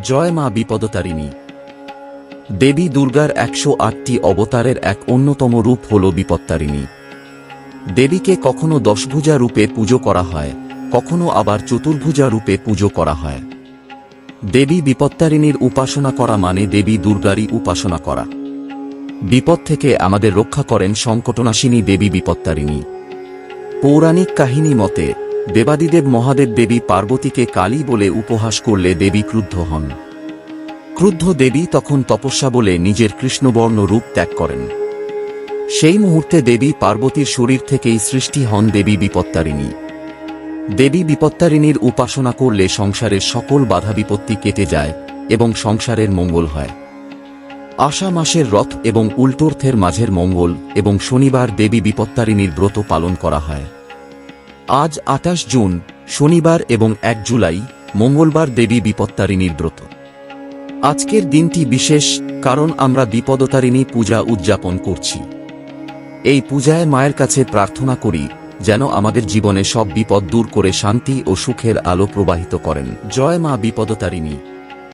জয় মা বিপদতারিণী। দেবী দুর্গার একশো আটটি অবতারের এক অন্যতম রূপ হল বিপত্তারিণী দেবীকে কখনো দশভুজা রূপে পুজো করা হয়, কখনো আবার চতুর্ভুজা রূপে পুজো করা হয়। দেবী বিপত্তারিণীর উপাসনা করা মানে দেবী দুর্গারই উপাসনা করা। বিপদ থেকে আমাদের রক্ষা করেন সংকটনাশিনী দেবী বিপত্তারিণী পৌরাণিক কাহিনী মতে দেবাদিদেব মহাদেব দেবী পার্বতীকে কালী বলে উপহাস করলে দেবী ক্রুদ্ধ হন। ক্রুদ্ধ দেবী তখন তপস্যা বলে নিজের কৃষ্ণবর্ণ রূপ ত্যাগ করেন। সেই মুহূর্তে দেবী পার্বতীর শরীর থেকেই সৃষ্টি হন দেবী বিপত্তারিণী। দেবী বিপত্তারিণীর উপাসনা করলে সংসারের সকল বাধা বিপত্তি কেটে যায় এবং সংসারের মঙ্গল হয়। আষা মাসের রথ এবং উল্টোর্থের মাঝের মঙ্গল এবং শনিবার দেবী বিপত্তারিণীর ব্রত পালন করা হয়। আজ আঠাশ জুন, শনিবার এবং এক জুলাই, মঙ্গলবার দেবী বিপত্তারিণীর ব্রত। আজকের দিনটি বিশেষ কারণ আমরা বিপদতারিণী পূজা উদযাপন করছি। এই পূজায় মায়ের কাছে প্রার্থনা করি যেন আমাদের জীবনে সব বিপদ দূর করে শান্তি ও সুখের আলো প্রবাহিত করেন। জয় মা বিপদতারিণী।